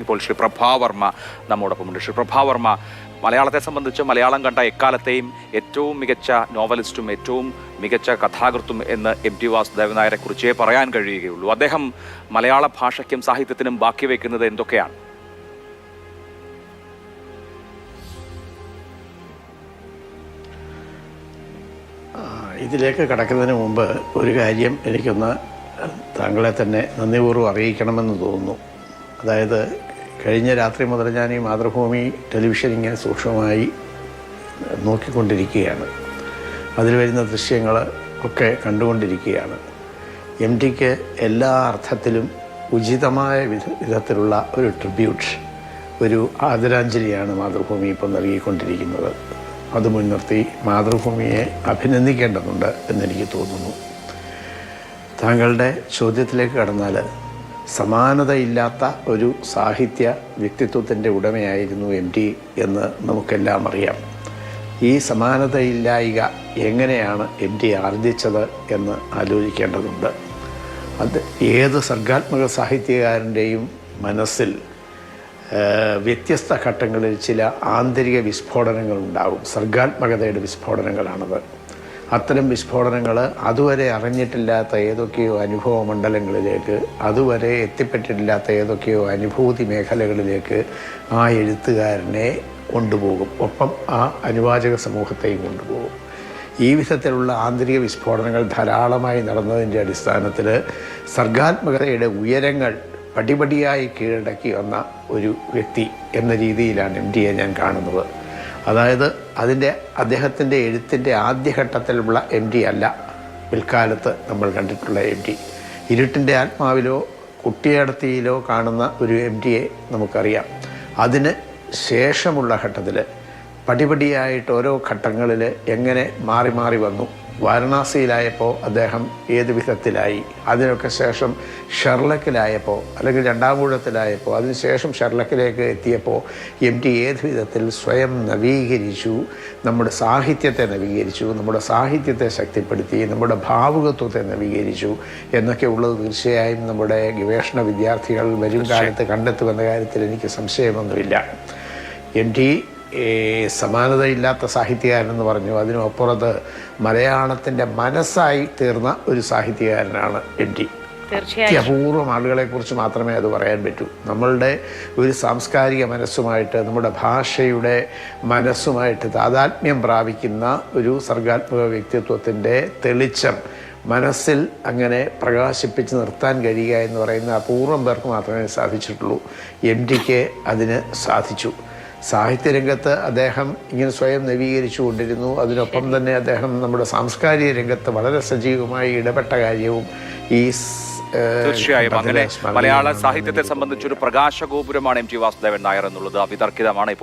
ഇപ്പോൾ ശ്രീ പ്രഭാവർമ്മ നമ്മോടൊപ്പമുണ്ട് ശ്രീ പ്രഭാവർമ്മ മലയാളത്തെ സംബന്ധിച്ച് മലയാളം കണ്ട എക്കാലത്തെയും ഏറ്റവും മികച്ച നോവലിസ്റ്റും ഏറ്റവും മികച്ച കഥാകൃത്തും എന്ന് എം ടി വാസുദേവൻ നായരെ കുറിച്ചേ പറയാൻ കഴിയുകയുള്ളൂ. അദ്ദേഹം മലയാള ഭാഷയ്ക്കും സാഹിത്യത്തിനും ബാക്കി വയ്ക്കുന്നത് എന്തൊക്കെയാണ്? ഇതിലേക്ക് കടക്കുന്നതിന് മുമ്പ് ഒരു കാര്യം എനിക്കൊന്ന് താങ്കളെ തന്നെ നന്ദിപൂർവം അറിയിക്കണമെന്ന് തോന്നുന്നു. അതായത് കഴിഞ്ഞ രാത്രി മുതൽ ഞാൻ ഈ മാതൃഭൂമി ടെലിവിഷൻ ഇങ്ങനെ സൂക്ഷ്മമായി നോക്കിക്കൊണ്ടിരിക്കുകയാണ്. അതിൽ വരുന്ന ദൃശ്യങ്ങൾ ഒക്കെ കണ്ടുകൊണ്ടിരിക്കുകയാണ്. എം ടിക്ക് എല്ലാ അർത്ഥത്തിലും ഉചിതമായ വിധ വിധത്തിലുള്ള ഒരു ട്രിബ്യൂട്ട് ഒരു ആദരാഞ്ജലിയാണ് മാതൃഭൂമി ഇപ്പോൾ നൽകിക്കൊണ്ടിരിക്കുന്നത്. അത് മുൻനിർത്തി മാതൃഭൂമിയെ അഭിനന്ദിക്കേണ്ടതുണ്ട് എന്നെനിക്ക് തോന്നുന്നു. താങ്കളുടെ ചോദ്യത്തിലേക്ക് കടന്നാൽ സമാനതയില്ലാത്ത ഒരു സാഹിത്യ വ്യക്തിത്വത്തിന്റെ ഉടമയായിരുന്നു എം ടി എന്ന് നമുക്കെല്ലാം അറിയാം. ഈ സമാനതയില്ലായിക എങ്ങനെയാണ് എം ടി ആർജിച്ചത് എന്ന് ആലോചിക്കേണ്ടതുണ്ട്. അത് ഏത് സർഗാത്മക സാഹിത്യകാരന്റെയും മനസ്സിൽ വ്യത്യസ്ത ഘട്ടങ്ങളിൽ ചില ആന്തരിക വിസ്ഫോടനങ്ങൾ ഉണ്ടാകും സർഗാത്മകതയുടെ വിസ്ഫോടനങ്ങളാണത്. അത്തരം വിസ്ഫോടനങ്ങൾ അതുവരെ അറിഞ്ഞിട്ടില്ലാത്ത ഏതൊക്കെയോ അനുഭവ മണ്ഡലങ്ങളിലേക്ക് അതുവരെ എത്തിപ്പെട്ടിട്ടില്ലാത്ത ഏതൊക്കെയോ അനുഭൂതി മേഖലകളിലേക്ക് ആ എഴുത്തുകാരനെ കൊണ്ടുപോകും. ഒപ്പം ആ അനുവാചക സമൂഹത്തെയും കൊണ്ടുപോകും. ഈ വിധത്തിലുള്ള ആന്തരിക വിസ്ഫോടനങ്ങൾ ധാരാളമായി നടന്നതിന്റെ അടിസ്ഥാനത്തിൽ സർഗാത്മകതയുടെ ഉയരങ്ങൾ പടിപടിയായി കീഴടക്കി വന്ന ഒരു വ്യക്തി എന്ന രീതിയിലാണ് എം ഡിയെ ഞാൻ കാണുന്നത്. അതായത് അതിന്റെ അദ്ദേഹത്തിന്റെ എഴുത്തിന്റെ ആദ്യഘട്ടത്തിലുള്ള എം ഡി അല്ല പിൽക്കാലത്ത് നമ്മൾ കണ്ടിട്ടുള്ള എം ഡി ഇരുട്ടിന്റെ ആത്മാവിലോ കുട്ടിയടത്തിയിലോ കാണുന്ന ഒരു എം ഡിയെ നമുക്കറിയാം. അതിന് ശേഷമുള്ള ഘട്ടത്തിൽ പടിപടിയായിട്ട് ഓരോ ഘട്ടങ്ങളിൽ എങ്ങനെ മാറി മാറി വന്നു. വാരണാസിയിലായപ്പോൾ അദ്ദേഹം ഏത് വിധത്തിലായി? അതിനൊക്കെ ശേഷം ഷെർലക്കിലായപ്പോൾ അല്ലെങ്കിൽ രണ്ടാമൂഴത്തിലായപ്പോൾ അതിനുശേഷം ഷെർലക്കിലേക്ക് എത്തിയപ്പോൾ എം ടി ഏത് വിധത്തിൽ സ്വയം നവീകരിച്ചു നമ്മുടെ സാഹിത്യത്തെ നവീകരിച്ചു നമ്മുടെ സാഹിത്യത്തെ ശക്തിപ്പെടുത്തി നമ്മുടെ ഭാവുകത്വത്തെ നവീകരിച്ചു എന്നൊക്കെ ഉള്ളത് തീർച്ചയായും നമ്മുടെ ഗവേഷണ വിദ്യാർത്ഥികൾ വരും കാലത്ത് കണ്ടെത്തുമെന്ന കാര്യത്തിൽ എനിക്ക് സംശയമൊന്നുമില്ല. എം ടി സമാനതയില്ലാത്ത സാഹിത്യകാരനെന്ന് പറഞ്ഞു. അതിനപ്പുറത്ത് മലയാളത്തിന്റെ മനസ്സായി തീർന്ന ഒരു സാഹിത്യകാരനാണ് എം ടി. തീർച്ചയായും. അപൂർവം ആളുകളെ കുറിച്ച് മാത്രമേ അത് പറയാൻ പറ്റൂ. നമ്മളുടെ ഒരു സാംസ്കാരിക മനസ്സുമായിട്ട് നമ്മുടെ ഭാഷയുടെ മനസ്സുമായിട്ട് താതാത്മ്യം പ്രാപിക്കുന്ന ഒരു സർഗാത്മക വ്യക്തിത്വത്തിന്റെ തെളിച്ചം മനസ്സിൽ അങ്ങനെ പ്രകാശിപ്പിച്ച് നിർത്താൻ കഴിയുക എന്ന് പറയുന്ന അപൂർവം പേർക്ക് മാത്രമേ സാധിച്ചിട്ടുള്ളൂ. എം ടിക്ക് അതിന് സാധിച്ചു. സാഹിത്യരംഗത്ത് അദ്ദേഹം ഇങ്ങനെ സ്വയം നവീകരിച്ചു കൊണ്ടിരുന്നു അതിനൊപ്പം തന്നെ അദ്ദേഹം നമ്മുടെ സാംസ്കാരിക രംഗത്ത് വളരെ സജീവമായി ഇടപെട്ട കാര്യവും ഈ തീർച്ചയായും അങ്ങനെ മലയാള സാഹിത്യത്തെ സംബന്ധിച്ചൊരു പ്രകാശഗോപുരമാണ് എം ടി വാസുദേവൻ നായർ എന്നുള്ളത്. അവിതർക്കിതമാണ് ഇപ്പോൾ